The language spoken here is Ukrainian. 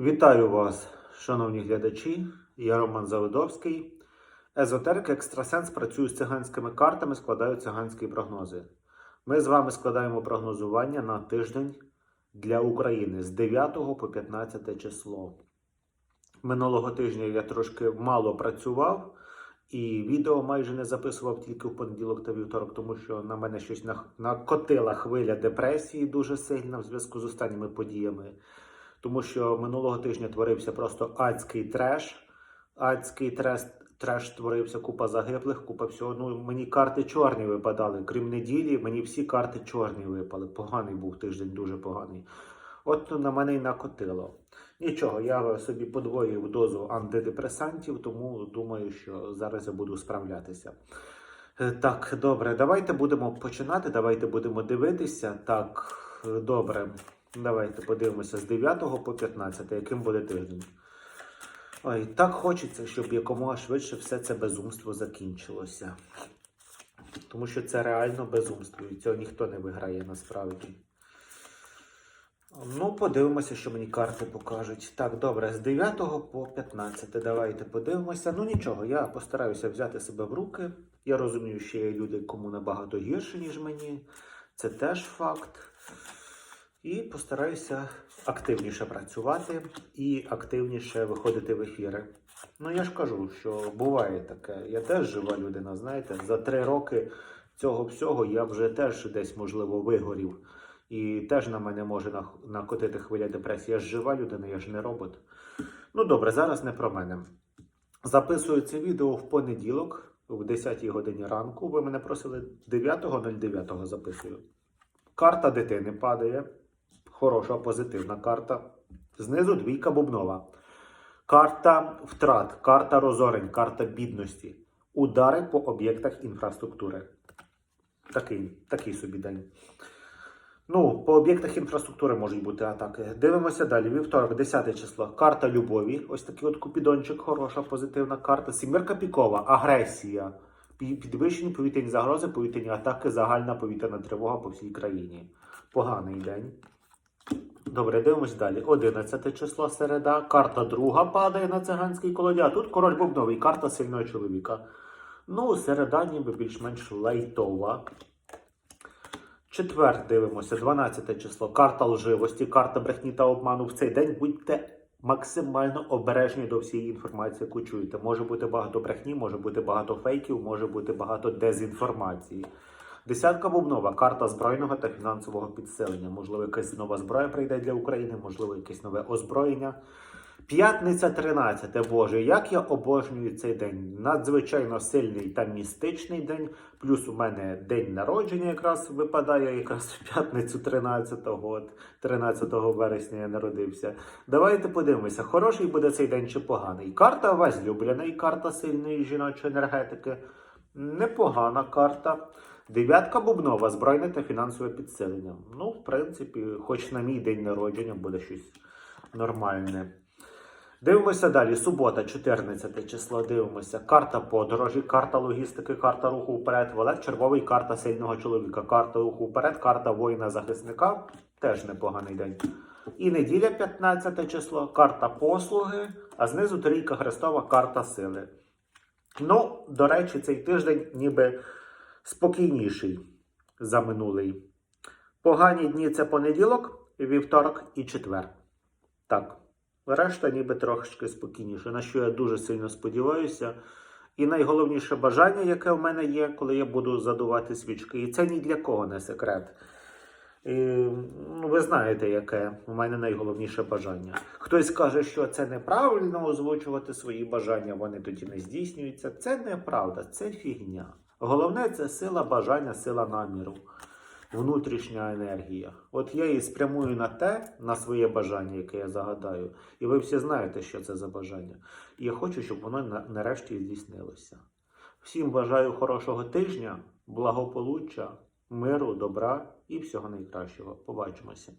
Вітаю вас, шановні глядачі. Я Роман Заводовський. Езотерик Екстрасенс працює з циганськими картами, складаю циганські прогнози. Ми з вами складаємо прогнозування на тиждень для України з 9 по 15 число. Минулого тижня я трошки мало працював і відео майже не записував тільки в понеділок та вівторок, тому що на мене щось накотила хвиля депресії дуже сильна в зв'язку з останніми подіями. Тому що минулого тижня творився просто адський треш. Адський треш, треш творився купа загиблих, купа всього. Ну, мені карти чорні випадали. Крім неділі, мені всі карти чорні випали. Поганий був тиждень, дуже поганий. От на мене й накотило. Нічого, я собі подвоїв дозу антидепресантів, тому думаю, що зараз я буду справлятися. Е, Так, добре, давайте будемо починати. Давайте будемо дивитися. Так, добре. Давайте подивимося з 9 по 15, яким буде тиждень. Ой, так хочеться, щоб якомога швидше все це безумство закінчилося. Тому що це реально безумство, і цього ніхто не виграє насправді. Ну, подивимося, що мені карти покажуть. Так, добре, з 9 по 15. Давайте подивимося. Ну нічого, я постараюся взяти себе в руки. Я розумію, що є люди, кому набагато гірше, ніж мені. Це теж факт. І постараюся активніше працювати і активніше виходити в ефіри. Ну я ж кажу, що буває таке. Я теж жива людина, знаєте, за три роки цього всього я вже теж десь, можливо, вигорів. І теж на мене може накотити хвиля депресії. Я ж жива людина, я ж не робот. Ну добре, зараз не про мене. Записую це відео в понеділок, в 10 годині ранку. Ви мене просили 9.09 записую. Карта дитини падає. Хороша, позитивна карта. Знизу двійка бубнова. Карта втрат, карта розорень, карта бідності. Удари по об'єктах інфраструктури. Такий, такий собі день. Ну, по об'єктах інфраструктури можуть бути атаки. Дивимося далі. Вівторок, 10 число. Карта любові. Ось такий от купідончик, хороша, позитивна карта. Сімерка пікова, агресія. Пі- Підвищені повітряні загрози, повітряні атаки, загальна повітряна тривога по всій країні. Поганий день. Добре, дивимось далі. 11 число середа. Карта друга падає на циганській колоді. А тут король бубновий, карта сильного чоловіка. Ну, середа ніби більш-менш лайтова. Четвер дивимося, 12 число. Карта лживості, карта брехні та обману. В цей день будьте максимально обережні до всієї інформації, яку чуєте. Може бути багато брехні, може бути багато фейків, може бути багато дезінформації. Десятка бубнова, карта збройного та фінансового підсилення. Можливо, якась нова зброя прийде для України, можливо, якесь нове озброєння. П'ятниця 13. Боже, як я обожнюю цей день. Надзвичайно сильний та містичний день. Плюс у мене день народження якраз випадає, якраз в п'ятницю 13-го, от 13 вересня я народився. Давайте подивимося, хороший буде цей день чи поганий. Карта возлюблений, карта сильної жіночої енергетики. Непогана карта. Дев'ятка бубнова, збройне та фінансове підсилення. Ну, в принципі, хоч на мій день народження буде щось нормальне. Дивимося далі. Субота, 14 число. Дивимося. Карта подорожі, карта логістики, карта руху вперед. Валет червовий, карта сильного чоловіка, карта руху вперед, карта воїна-захисника. Теж непоганий день. І неділя, 15 число, карта послуги, а знизу трійка Христова, карта сили. Ну, до речі, цей тиждень ніби спокійніший за минулий. Погані дні це понеділок, вівторок і четвер. Так. Решта ніби трошки спокійніше, на що я дуже сильно сподіваюся. І найголовніше бажання, яке в мене є, коли я буду задувати свічки, і це ні для кого не секрет. І, ну, ви знаєте, яке у мене найголовніше бажання. Хтось каже, що це неправильно озвучувати свої бажання, вони тоді не здійснюються. Це неправда, це фігня. Головне це сила бажання, сила наміру внутрішня енергія. От я її спрямую на те, на своє бажання, яке я загадаю. І ви всі знаєте, що це за бажання. І я хочу, щоб воно нарешті здійснилося. Всім бажаю хорошого тижня, благополуччя, миру, добра і всього найкращого. Побачимося.